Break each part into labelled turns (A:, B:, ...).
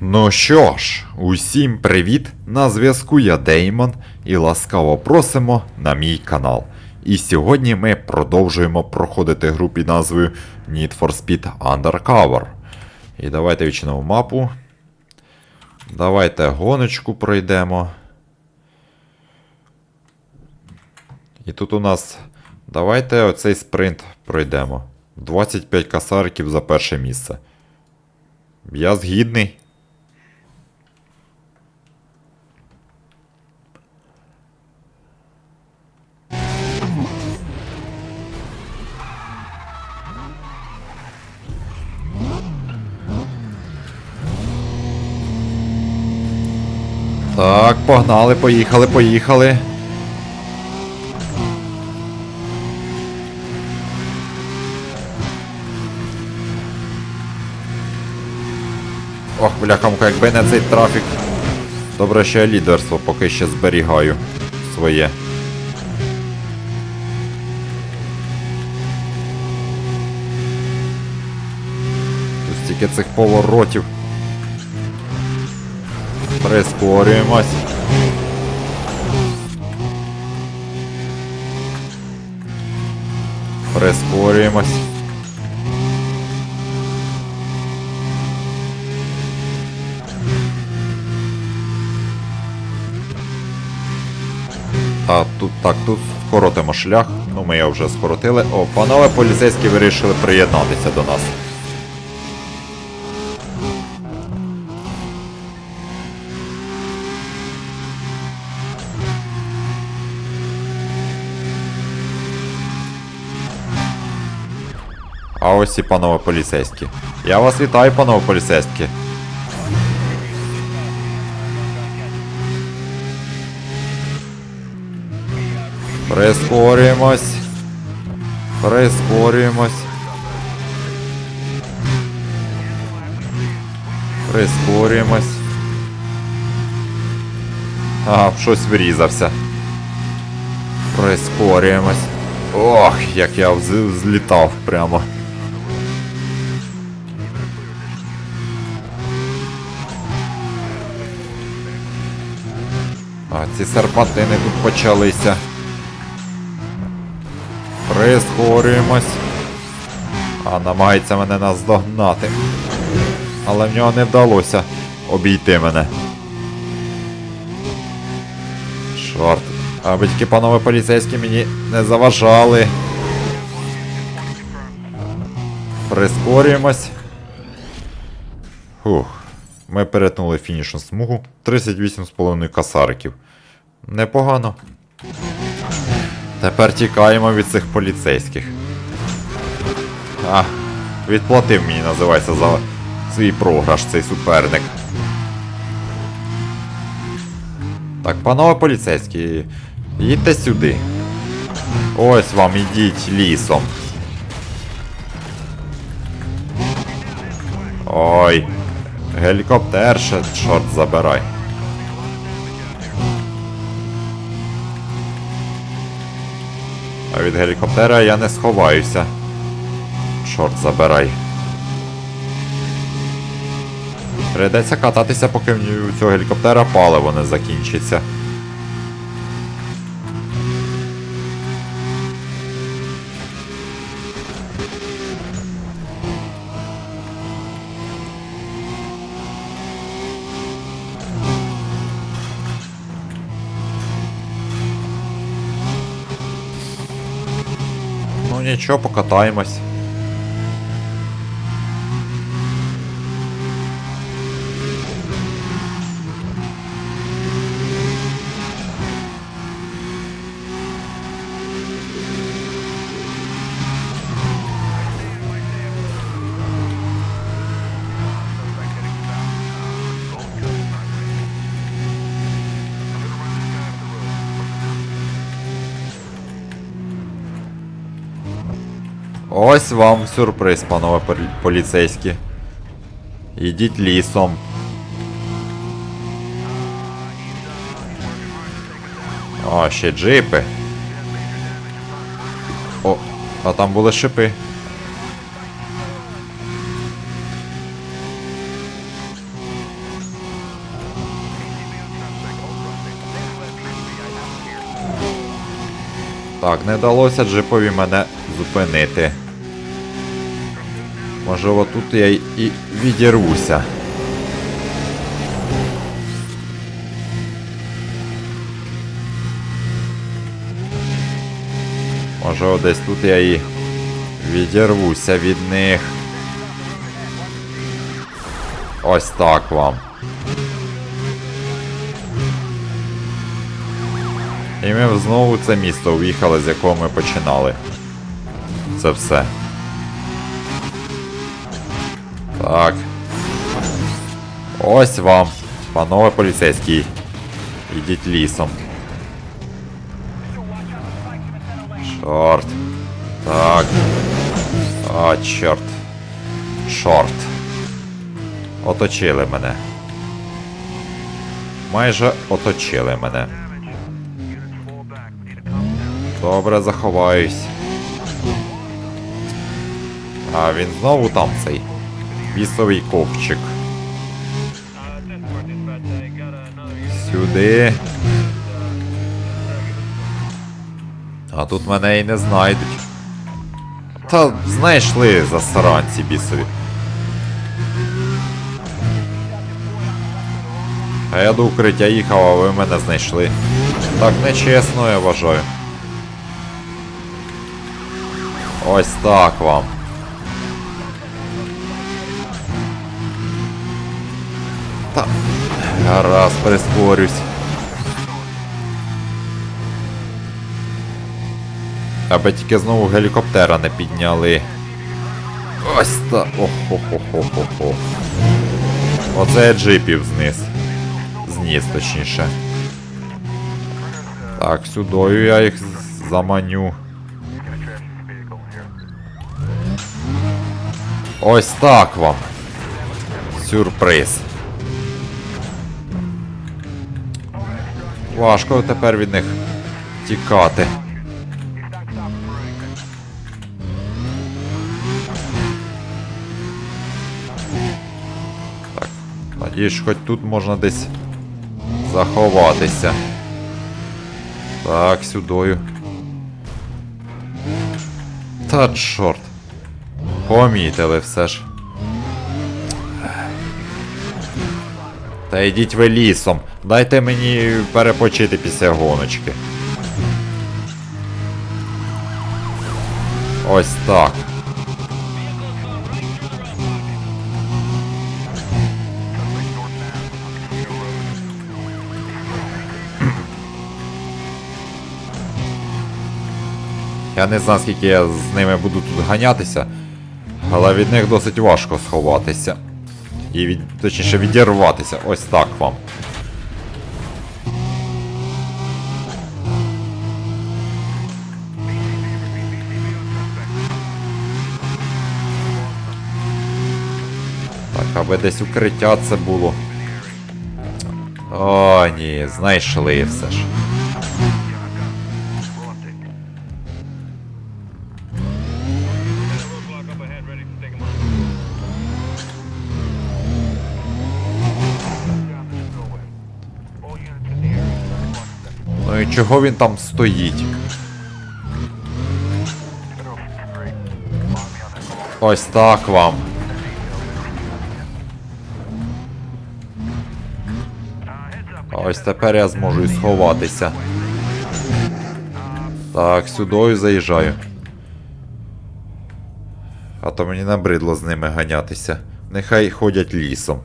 A: Ну що ж, усім привіт! На зв'язку я Деймон і ласкаво просимо на мій канал. І сьогодні ми продовжуємо проходити гру під назвою Need for Speed Undercover. І давайте відчинимо мапу. Давайте гоночку пройдемо. І тут у нас. Давайте оцей спринт пройдемо. 25 касариків за перше місце. Я згідний. Так, погнали, поїхали, поїхали. Ох, бляхамка, якби не цей трафік. Добре, що я лідерство поки ще зберігаю своє. Тут стільки цих поворотів. Прискорюємось. Прискорюємось. А тут так, тут скоротимо шлях. Ну ми його вже скоротили. О, панове поліцейські вирішили приєднатися до нас. А ось і панове поліцейські. Я вас вітаю, панове поліцейські. Прискорюємось. Прискорюємось. Прискорюємось. А, щось врізався. Прискорюємось. Ох, як я вз- взлітав прямо. А ці серпантини тут почалися. Прискорюємось. А намагається мене наздогнати. Але в нього не вдалося обійти мене. Чорт. А батьки панове поліцейські мені не заважали. Прискорюємось. Фух. Ми перетнули фінішну смугу. 38,5 касариків. Непогано. Тепер тікаємо від цих поліцейських. А, відплатив мені, називається, за свій програш цей суперник. Так, панове поліцейські, їдьте сюди. Ось вам ідіть лісом. Ой. Гелікоптер ще, чорт забирай. А від гелікоптера я не сховаюся. Чорт забирай. Прийдеться кататися, поки в цього гелікоптера паливо не закінчиться. Нічого, покатаємось. Ось вам сюрприз, панове поліцейські. Ідіть лісом. О, ще джипи. О, а там були шипи. Так, не вдалося джипові мене зупинити. Можливо, тут я і відірвуся. Можливо, десь тут я і відірвуся від них. Ось так вам. І ми знову це місто уїхали, з якого ми починали. Це все. Так. Ось вам, панове поліцейські. Ідіть лісом. Чорт. Так. А, чорт. Чорт. Оточили мене. Майже оточили мене. Добре, заховаюсь. А він знову там цей. Вісовий ковчик. Сюди. А тут мене і не знайдуть. Та знайшли засранці бісові. А я до укриття їхав, а ви мене знайшли. Так нечесно, я вважаю. Ось так вам. Гаразд, перескорюсь. Аби тільки знову гелікоптера не підняли. Ось так. Охо-хо-хо-хо-хо. Оце я джипів зниз. Зніс, точніше. Так, сюдою я їх заманю. Ось так вам. Сюрприз. Важко тепер від них тікати. Так, надіюсь, хоч тут можна десь заховатися. Так, сюдою. Та чорт. Помітили все ж. Та йдіть ви лісом. Дайте мені перепочити після гоночки. Ось так. Я не знаю, скільки я з ними буду тут ганятися, але від них досить важко сховатися. І від, точніше відірватися. Ось так вам. Так, аби десь укриття це було. О, ні, знайшли все ж. Чого він там стоїть? Ось так вам. Ось тепер я зможу і сховатися. Так, сюдою заїжджаю. А то мені набридло з ними ганятися. Нехай ходять лісом.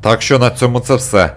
A: Так що на цьому це все.